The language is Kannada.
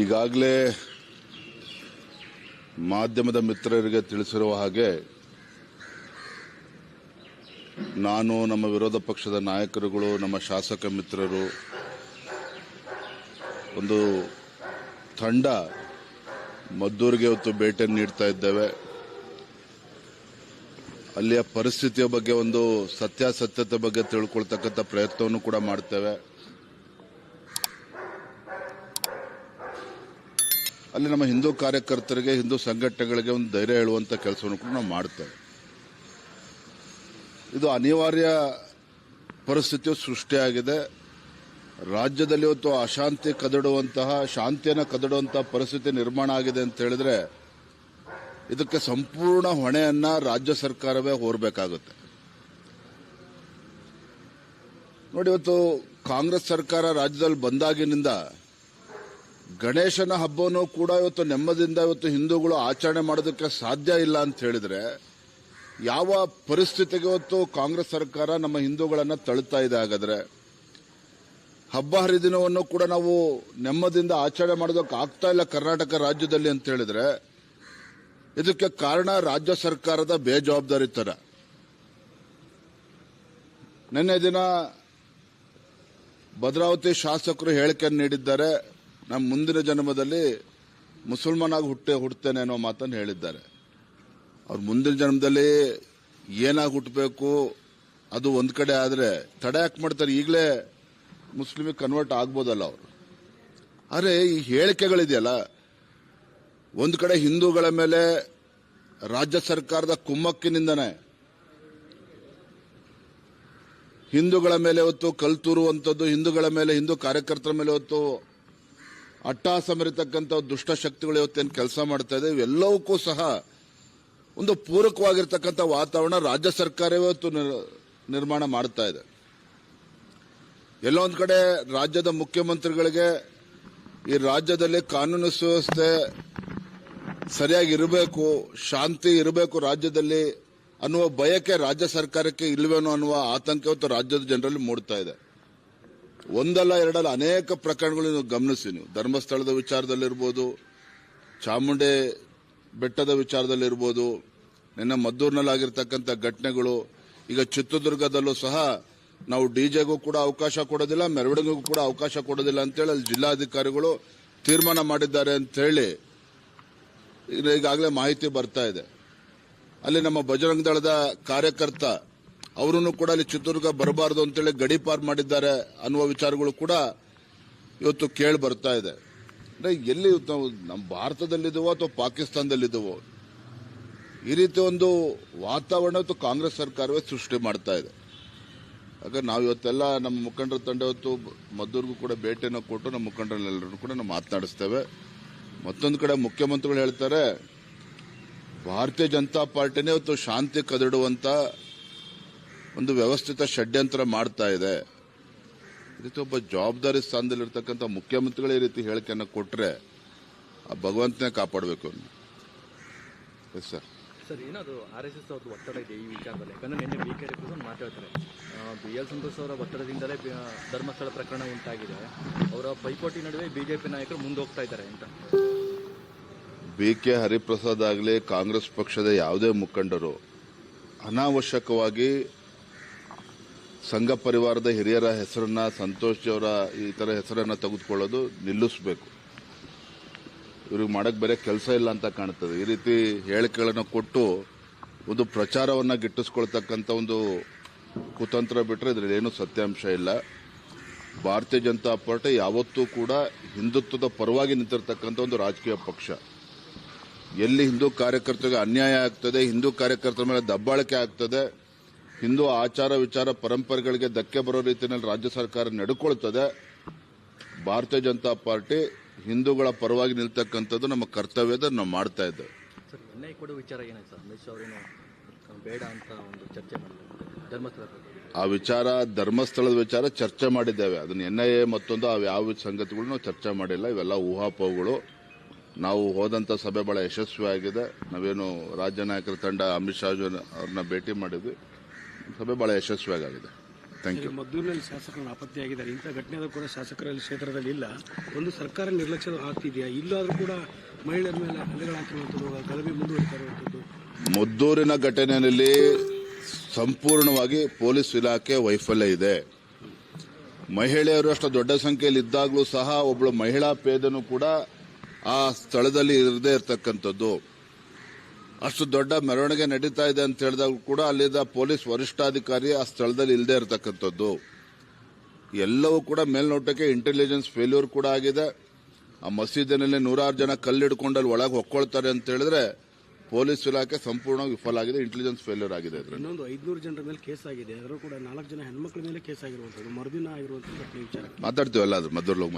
ಈಗಾಗಲೇ ಮಾಧ್ಯಮದ ಮಿತ್ರರಿಗೆ ತಿಳಿಸಿರುವ ಹಾಗೆ ನಾನು ನಮ್ಮ ವಿರೋಧ ಪಕ್ಷದ ನಾಯಕರುಗಳು, ನಮ್ಮ ಶಾಸಕ ಮಿತ್ರರು, ಒಂದು ತಂಡ ಮದ್ದೂರಿಗೆ ಇವತ್ತು ಭೇಟಿ ನೀಡ್ತಾ ಇದ್ದೇವೆ. ಅಲ್ಲಿಯ ಪರಿಸ್ಥಿತಿಯ ಬಗ್ಗೆ ಒಂದು ಸತ್ಯಾಸತ್ಯತೆ ಬಗ್ಗೆ ತಿಳ್ಕೊಳ್ತಕ್ಕಂಥ ಪ್ರಯತ್ನವನ್ನು ಕೂಡ ಮಾಡ್ತೇವೆ. ಅಲ್ಲಿ ನಮ್ಮ ಹಿಂದೂ ಕಾರ್ಯಕರ್ತರಿಗೆ, ಹಿಂದೂ ಸಂಘಟನೆಗಳಿಗೆ ಒಂದು ಧೈರ್ಯ ಹೇಳುವಂತ ಕೆಲಸವನ್ನು ಕೂಡ ನಾವು ಮಾಡ್ತೇವೆ ಇದು ಅನಿವಾರ್ಯ ಪರಿಸ್ಥಿತಿಯು ಸೃಷ್ಟಿಯಾಗಿದೆ. ರಾಜ್ಯದಲ್ಲಿ ಇವತ್ತು ಅಶಾಂತಿ ಕದಡುವಂತಹ, ಶಾಂತಿಯನ್ನು ಕದಡುವಂತಹ ಪರಿಸ್ಥಿತಿ ನಿರ್ಮಾಣ ಆಗಿದೆ ಅಂತ ಹೇಳಿದ್ರೆ ಇದಕ್ಕೆ ಸಂಪೂರ್ಣ ಹೊಣೆಯನ್ನ ರಾಜ್ಯ ಸರ್ಕಾರವೇ ಹೊರಬೇಕಾಗುತ್ತೆ. ನೋಡಿ, ಇವತ್ತು ಕಾಂಗ್ರೆಸ್ ಸರ್ಕಾರ ರಾಜ್ಯದಲ್ಲಿ ಬಂದಾಗಿನಿಂದ ಗಣೇಶನ ಹಬ್ಬವನ್ನು ಕೂಡ ಇವತ್ತು ನೆಮ್ಮದಿಯಿಂದ ಇವತ್ತು ಹಿಂದೂಗಳು ಆಚರಣೆ ಮಾಡೋದಕ್ಕೆ ಸಾಧ್ಯ ಇಲ್ಲ ಅಂತ ಹೇಳಿದ್ರೆ, ಯಾವ ಪರಿಸ್ಥಿತಿಗೆ ಇವತ್ತು ಕಾಂಗ್ರೆಸ್ ಸರ್ಕಾರ ನಮ್ಮ ಹಿಂದೂಗಳನ್ನ ತಳ್ತಾ ಇದೆ ಹಾಗಾದ್ರೆ? ಹಬ್ಬ ಹರಿದಿನವನ್ನು ಕೂಡ ನಾವು ನೆಮ್ಮದಿಯಿಂದ ಆಚರಣೆ ಮಾಡೋದಕ್ಕೆ ಆಗ್ತಾ ಇಲ್ಲ ಕರ್ನಾಟಕ ರಾಜ್ಯದಲ್ಲಿ ಅಂತ ಹೇಳಿದ್ರೆ, ಇದಕ್ಕೆ ಕಾರಣ ರಾಜ್ಯ ಸರ್ಕಾರದ ಬೇಜವಾಬ್ದಾರಿತನ. ನಿನ್ನೆ ದಿನ ಭದ್ರಾವತಿ ಶಾಸಕರು ಹೇಳಿಕೆ ನೀಡಿದ್ದಾರೆ ನಮ್ಮ ಮುಂದಿನ ಜನ್ಮದಲ್ಲಿ ಮುಸಲ್ಮಾನಾಗಿ ಹುಟ್ಟೆ ಹುಡ್ತೇನೆ ಅನ್ನೋ ಮಾತನ್ನು ಹೇಳಿದ್ದಾರೆ. ಅವ್ರು ಮುಂದಿನ ಜನ್ಮದಲ್ಲಿ ಏನಾಗಿ ಹುಟ್ಟಬೇಕು ಅದು ಒಂದು ಕಡೆ ಆದರೆ ತಡೆ ಯಾಕೆ ಮಾಡ್ತಾರೆ? ಈಗಲೇ ಮುಸ್ಲಿಮಿಗೆ ಕನ್ವರ್ಟ್ ಆಗ್ಬೋದಲ್ಲ ಅವರು. ಆದರೆ ಈ ಹೇಳಿಕೆಗಳಿದೆಯಲ್ಲ, ಒಂದು ಕಡೆ ಹಿಂದೂಗಳ ಮೇಲೆ ರಾಜ್ಯ ಸರ್ಕಾರದ ಕುಮ್ಮಕ್ಕಿನಿಂದನೇ ಹಿಂದೂಗಳ ಮೇಲೆ ಹೊತ್ತು ಕಲ್ತೂರುವಂಥದ್ದು, ಹಿಂದೂಗಳ ಮೇಲೆ ಹಿಂದೂ ಕಾರ್ಯಕರ್ತರ ಮೇಲೆ ಹೊತ್ತು ಅಟ್ಟಹಾಸ ದುಷ್ಟ ದುಷ್ಟಶಕ್ತಿಗಳು ಇವತ್ತೇನು ಕೆಲಸ ಮಾಡ್ತಾ ಇದೆ, ಇವೆಲ್ಲವಕ್ಕೂ ಸಹ ಒಂದು ಪೂರಕವಾಗಿರ್ತಕ್ಕಂಥ ವಾತಾವರಣ ರಾಜ್ಯ ಸರ್ಕಾರ ಇವತ್ತು ನಿರ್- ನಿರ್ಮಾಣ ಮಾಡ್ತಾ ಇದೆ. ಎಲ್ಲೊಂದು ಕಡೆ ರಾಜ್ಯದ ಮುಖ್ಯಮಂತ್ರಿಗಳಿಗೆ ಈ ರಾಜ್ಯದಲ್ಲಿ ಕಾನೂನು ಸುವ್ಯವಸ್ಥೆ ಸರಿಯಾಗಿ ಇರಬೇಕು, ಶಾಂತಿ ಇರಬೇಕು ರಾಜ್ಯದಲ್ಲಿ ಅನ್ನುವ ಬಯಕೆ ರಾಜ್ಯ ಸರ್ಕಾರಕ್ಕೆ ಇಲ್ವೇನೋ ಅನ್ನುವ ಆತಂಕ ಇವತ್ತು ರಾಜ್ಯದ ಜನರಲ್ಲಿ ಮೂಡ್ತಾ ಇದೆ. ಒಂದಲ್ಲ ಎರಡಲ್ಲ ಅನೇಕ ಪ್ರಕರಣಗಳು ನೀವು ಗಮನಿಸಿ ನೀವು. ಧರ್ಮಸ್ಥಳದ ವಿಚಾರದಲ್ಲಿರ್ಬೋದು, ಚಾಮುಂಡೆ ಬೆಟ್ಟದ ವಿಚಾರದಲ್ಲಿರ್ಬೋದು, ನಿನ್ನ ಮದ್ದೂರಿನಲ್ಲಿ ಆಗಿರ್ತಕ್ಕಂಥ ಘಟನೆಗಳು, ಈಗ ಚಿತ್ರದುರ್ಗದಲ್ಲೂ ಸಹ ನಾವು ಡಿಜೆಗೂ ಕೂಡ ಅವಕಾಶ ಕೊಡೋದಿಲ್ಲ, ಮೆರವಣಿಗೆಗೂ ಕೂಡ ಅವಕಾಶ ಕೊಡೋದಿಲ್ಲ ಅಂತೇಳಿ ಅಲ್ಲಿ ಜಿಲ್ಲಾಧಿಕಾರಿಗಳು ತೀರ್ಮಾನ ಮಾಡಿದ್ದಾರೆ ಅಂತ ಹೇಳಿ ಈಗಾಗಲೇ ಮಾಹಿತಿ ಬರ್ತಾ ಇದೆ. ಅಲ್ಲಿ ನಮ್ಮ ಬಜರಂಗ ದಳದ ಕಾರ್ಯಕರ್ತ ಅವರನ್ನು ಕೂಡ ಅಲ್ಲಿ ಚಿತ್ರದುರ್ಗ ಬರಬಾರದು ಅಂತೇಳಿ ಗಡಿಪಾರ್ ಮಾಡಿದ್ದಾರೆ ಅನ್ನುವ ವಿಚಾರಗಳು ಕೂಡ ಇವತ್ತು ಕೇಳಿ ಬರ್ತಾ ಇದೆ. ಅಂದ್ರೆ ಎಲ್ಲಿ ನಾವು ನಮ್ಮ ಭಾರತದಲ್ಲಿದ್ದವೋ ಅಥವಾ ಪಾಕಿಸ್ತಾನದಲ್ಲಿದ್ದವೋ, ಈ ರೀತಿ ಒಂದು ವಾತಾವರಣ ಇವತ್ತು ಕಾಂಗ್ರೆಸ್ ಸರ್ಕಾರವೇ ಸೃಷ್ಟಿ ಮಾಡ್ತಾ ಇದೆ. ಹಾಗೆ ನಾವು ಇವತ್ತೆಲ್ಲ ನಮ್ಮ ಮುಖಂಡರ ತಂಡ ಇವತ್ತು ಮದ್ದೂರಿಗೂ ಕೂಡ ಭೇಟಿಯನ್ನು ಕೊಟ್ಟು ನಮ್ಮ ಮುಖಂಡರಲ್ಲೆಲ್ಲರೂ ಕೂಡ ನಾವು ಮಾತನಾಡಿಸ್ತೇವೆ. ಮತ್ತೊಂದು ಕಡೆ ಮುಖ್ಯಮಂತ್ರಿಗಳು ಹೇಳ್ತಾರೆ, ಭಾರತೀಯ ಜನತಾ ಪಾರ್ಟಿನೇ ಇವತ್ತು ಶಾಂತಿ ಕದಡುವಂತ ಒಂದು ವ್ಯವಸ್ಥಿತ ಷಡ್ಯಂತ್ರ ಮಾಡ್ತಾ ಇದೆ. ರೀತಿ ಒಬ್ಬ ಜವಾಬ್ದಾರಿ ಸ್ಥಾನದಲ್ಲಿರ್ತಕ್ಕಂಥ ಮುಖ್ಯಮಂತ್ರಿಗಳು ಈ ರೀತಿ ಹೇಳಿಕೆಯನ್ನು ಕೊಟ್ಟರೆ ಆ ಭಗವಂತನೇ ಕಾಪಾಡಬೇಕು ಎಸ್ ಸರ್ ಸರ್ ಏನದು ಆರ್ ಎಸ್ ಎಸ್ ಅವ್ರದ್ದು ಒತ್ತಡ ಇದೆ ಈ ವಿಚಾರದಲ್ಲಿ? ಯಾಕಂದ್ರೆ ನಿನ್ನೆ ಬಿ ಕೆ ರೆಪ್ರೆಸೆಂಟ್ ಮಾತಾಡ್ತಾರೆ. ಬಿ ಎಲ್ ಸಂತೋಷ್ ಅವರ ಒತ್ತಡದಿಂದಲೇ ಧರ್ಮಸ್ಥಳ ಪ್ರಕರಣ ಉಂಟಾಗಿದೆ. ಅವರ ಪೈಪೋಟಿ ನಡುವೆ ಬಿಜೆಪಿ ನಾಯಕರು ಮುಂದೆ ಹೋಗ್ತಾ ಇದ್ದಾರೆ ಅಂತ. ಬಿ ಕೆ ಹರಿಪ್ರಸಾದ್ ಆಗಲಿ ಕಾಂಗ್ರೆಸ್ ಪಕ್ಷದ ಯಾವುದೇ ಮುಖಂಡರು ಅನಾವಶ್ಯಕವಾಗಿ ಸಂಘ ಪರಿವಾರದ ಹಿರಿಯರ ಹೆಸರನ್ನ, ಸಂತೋಷ್ ಅವರ ಈ ಥರ ಹೆಸರನ್ನ ತೆಗೆದುಕೊಳ್ಳೋದು ನಿಲ್ಲಿಸಬೇಕು. ಇವ್ರಿಗೆ ಮಾಡಕ್ ಬೇರೆ ಕೆಲಸ ಇಲ್ಲ ಅಂತ ಕಾಣ್ತದೆ. ಈ ರೀತಿ ಹೇಳಿಕೆಗಳನ್ನು ಕೊಟ್ಟು ಒಂದು ಪ್ರಚಾರವನ್ನ ಗಿಟ್ಟಿಸ್ಕೊಳ್ತಕ್ಕಂಥ ಒಂದು ಕುತಂತ್ರ ಬಿಟ್ಟರೆ ಇದ್ರಲ್ಲಿ ಏನೂ ಸತ್ಯಾಂಶ ಇಲ್ಲ. ಭಾರತೀಯ ಜನತಾ ಪಾರ್ಟಿ ಯಾವತ್ತೂ ಕೂಡ ಹಿಂದುತ್ವದ ಪರವಾಗಿ ನಿಂತಿರ್ತಕ್ಕಂಥ ಒಂದು ರಾಜಕೀಯ ಪಕ್ಷ. ಎಲ್ಲಿ ಹಿಂದೂ ಕಾರ್ಯಕರ್ತರಿಗೆ ಅನ್ಯಾಯ ಆಗ್ತದೆ, ಹಿಂದೂ ಕಾರ್ಯಕರ್ತರ ಮೇಲೆ ದಬ್ಬಾಳಿಕೆ ಆಗ್ತದೆ ಹಿಂದೂ ಆಚಾರ ವಿಚಾರ ಪರಂಪರೆಗಳಿಗೆ ಧಕ್ಕೆ ಬರೋ ರೀತಿಯಲ್ಲಿ ರಾಜ್ಯ ಸರ್ಕಾರ ನಡ್ಕೊಳ್ತದೆ. ಭಾರತೀಯ ಜನತಾ ಪಾರ್ಟಿ ಹಿಂದೂಗಳ ಪರವಾಗಿ ನಿಲ್ತಕ್ಕಂಥದ್ದು ನಮ್ಮ ಕರ್ತವ್ಯದ ನಾವು ಮಾಡ್ತಾ ಇದ್ದೇವೆ. ಆ ವಿಚಾರ ಧರ್ಮಸ್ಥಳದ ವಿಚಾರ ಚರ್ಚೆ ಮಾಡಿದ್ದೇವೆ. ಅದನ್ನ ಎನ್ ಐ ಎ ಮತ್ತೊಂದು ಅವು ಯಾವ ಸಂಗತಿಗಳು ನಾವು ಚರ್ಚೆ ಮಾಡಿಲ್ಲ. ಇವೆಲ್ಲ ಊಹಾಪೋಹಗಳು. ನಾವು ಹೋದಂಥ ಸಭೆ ಬಹಳ ಯಶಸ್ವಿಯಾಗಿದೆ. ನಾವೇನು ರಾಜ್ಯ ನಾಯಕರ ತಂಡ ಅಮಿತ್ ಶಾ ಅವ್ರನ್ನ ಭೇಟಿ ಮಾಡಿದ್ವಿ. ಸಭೆ ಬಹಳ ಯಶಸ್ವಿಯಾಗಿದೆ ಥ್ಯಾಂಕ್ ಯು ಮದ್ದೂರಿನಲ್ಲಿ ಶಾಸಕರು ನಾಪತ್ತೆಯಾಗಿದ್ದಾರೆ ಇಂಥ ಘಟನೆಗಳು ಕೂಡ ಶಾಸಕರಲ್ಲಿ ಕ್ಷೇತ್ರದಲ್ಲಿ ಇಲ್ಲ. ಒಂದು ಸರ್ಕಾರ ನಿರ್ಲಕ್ಷ್ಯ ಆಗ್ತಿದೆಯಾ ಇಲ್ಲಾದರೂ ಕೂಡ ಮಹಿಳೆಯರ ಮೇಲೆ ಹಲ್ಲೆಗಳು ಹಾಕಿರುವಂಥದ್ದು ಗಲಭೆ ಮುಂದುವರಿತಾ ಇರುವಂಥದ್ದು. ಮದ್ದೂರಿನ ಘಟನೆಯಲ್ಲಿ ಸಂಪೂರ್ಣವಾಗಿ ಪೊಲೀಸ್ ಇಲಾಖೆ ವೈಫಲ್ಯ ಇದೆ. ಮಹಿಳೆಯರು ಅಷ್ಟು ದೊಡ್ಡ ಸಂಖ್ಯೆಯಲ್ಲಿ ಇದ್ದಾಗಲೂ ಸಹ ಒಬ್ಬಳು ಮಹಿಳಾ ಪೇದನು ಕೂಡ ಆ ಸ್ಥಳದಲ್ಲಿ ಇರದೇ ಇರತಕ್ಕಂಥದ್ದು. ಅಷ್ಟು ದೊಡ್ಡ ಮೆರವಣಿಗೆ ನಡೀತಾ ಇದೆ ಅಂತ ಹೇಳಿದಾಗ ಕೂಡ ಅಲ್ಲಿದ್ದ ಪೊಲೀಸ್ ವರಿಷ್ಠಾಧಿಕಾರಿ ಆ ಸ್ಥಳದಲ್ಲಿ ಇಲ್ಲದೆ ಇರತಕ್ಕಂಥದ್ದು. ಎಲ್ಲವೂ ಕೂಡ ಮೇಲ್ನೋಟಕ್ಕೆ ಇಂಟೆಲಿಜೆನ್ಸ್ ಫೇಲ್ಯೂರ್ ಕೂಡ ಆಗಿದೆ. ಆ ಮಸೀದಿನಲ್ಲಿ ನೂರಾರು ಜನ ಕಲ್ಲಿಡ್ಕೊಂಡು ಅಲ್ಲಿ ಒಳಗೆ ಹೊಕ್ಕೊಳ್ತಾರೆ ಅಂತ ಹೇಳಿದ್ರೆ ಪೊಲೀಸ್ ಇಲಾಖೆ ಸಂಪೂರ್ಣ ವಿಫಲ ಆಗಿದೆ ಇಂಟೆಲಿಜೆನ್ಸ್ ಫೇಲ್ಯೂರ್ ಆಗಿದೆ ಇನ್ನೊಂದು ಐದುನೂರು ಜನರ ಮೇಲೆ ಕೇಸ್ ಆಗಿದೆ. ಅದರಲ್ಲೂ ಕೂಡ ನಾಲ್ಕು ಜನ ಹೆಣ್ಮಕ್ಳ ಮೇಲೆ ಕೇಸ್ ಆಗಿರುವಂಥದ್ದು ಮರುದಿನ ಆಗಿರುವಂಥ ಮಾತಾಡ್ತೀವಲ್ಲ ಅದು ಮದ್ದೂರ್ಲೋಗ್